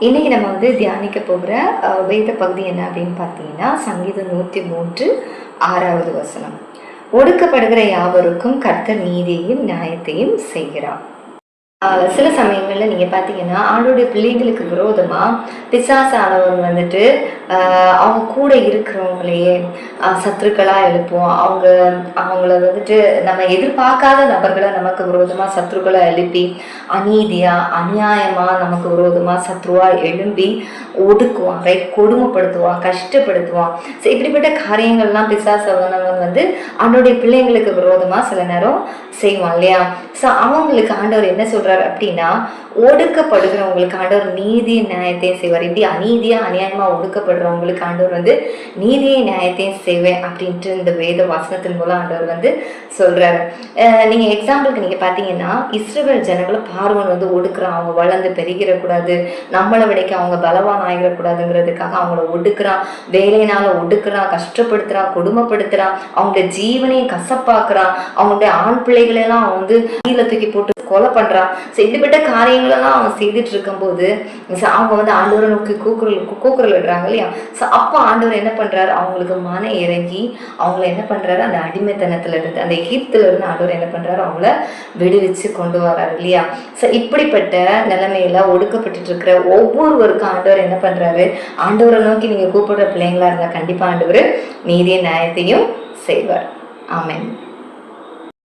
இன்னைக்கு நம்ம வந்து தியானிக்க போகிற அஹ், வேத பகுதி என்ன அப்படின்னு பார்த்தீங்கன்னா சங்கீதம் நூற்றி மூன்று ஆறாவது வசனம். ஒடுக்கப்படுகிற யாவருக்கும் கர்த்தர் நீதியையும் நியாயத்தையும் செய்கிறார். சில சமயங்களில் நீங்கள் பார்த்தீங்கன்னா ஆண்டோடைய பிள்ளைங்களுக்கு விரோதமாக பிசாசானவங்க வந்துட்டு அவங்க கூட இருக்கிறவங்களையே சத்துருக்களாக எழுப்புவோம் அவங்க அவங்கள வந்துட்டு நம்ம எதிர்பார்க்காத நபர்களை நமக்கு விரோதமாக சத்துருக்களாக எழுப்பி அநீதியாக அநியாயமாக நமக்கு விரோதமாக சத்ருவாக எழும்பி ஒடுக்குவான் ரைட் கொடுமைப்படுத்துவான் கஷ்டப்படுத்துவான். ஸோ இப்படிப்பட்ட காரியங்கள்லாம் பிசாசவனவன் வந்து அவனுடைய பிள்ளைங்களுக்கு விரோதமாக சில நேரம் செய்வான் இல்லையா? ஸோ அவங்களுக்கு ஆண்டவர் என்ன சொல்றாரு அப்படின்னா ஒடுக்கப்படுகிறவங்களுக்கு ஆண்டவர் நீதி நியாயத்தையும் செய்வார். இப்படி அநீதியா அநியாயமா ஒடுக்கப்படுறவங்களுக்கு ஆண்டவர் வந்து நீதியை நியாயத்தையும் செய்வேன் அப்படின்ட்டு இந்த வேத வாசனத்தின் மூலம் ஆண்டவர் வந்து சொல்றாரு. நீங்கள் நீங்க எக்ஸாம்பிளுக்கு நீங்க பாத்தீங்கன்னா இஸ்ரேல் ஜனங்களை பார்வன் வந்து ஒடுக்குறான். அவங்க வளர்ந்து பெருகிடக்கூடாது. நம்மளை விடைக்கு அவங்க பலவான் ஆகிடக்கூடாதுங்கிறதுக்காக அவங்கள ஒடுக்குறான். வேலையினால ஒடுக்குறான் கஷ்டப்படுத்துறான் கொடுமைப்படுத்துறான். அவங்களுடைய ஜீவனையும் கசப்பாக்குறான். அவங்களுடைய ஆண் பிள்ளைகளெல்லாம் அவன் வந்து கீழே தூக்கி போட்டு கொலை பண்றான். ஸோ இப்படிப்பட்ட காரியங்களெல்லாம் அவங்க அவன் செய்துட்டு இருக்கும்போது அவங்க வந்து ஆண்டவரை நோக்கி கூக்குரல் கூக்குரல் விடுறாங்க இல்லையா? ஸோ அப்போ ஆண்டவர் என்ன பண்ணுறாரு அவங்களுக்கு மன இறங்கி அவங்கள என்ன பண்ணுறாரு அந்த அடிமைத்தனத்துல இருந்து அந்த எகிப்துல இருந்து ஆண்டவர் என்ன பண்ணுறாரு அவங்கள விடுவிச்சு கொண்டு வராரு இல்லையா? ஸோ இப்படிப்பட்ட நிலைமையில ஒடுக்கப்பட்டு இருக்கிற ஒவ்வொருவருக்கும் ஆண்டவர் என்ன பண்ணுறாரு ஆண்டவரை நோக்கி நீங்கள் கூப்பிடுற பிள்ளைங்களா இருந்தால் கண்டிப்பாக ஆண்டவர் நீதிய நியாயத்தையும் செய்வார். ஆமேன்.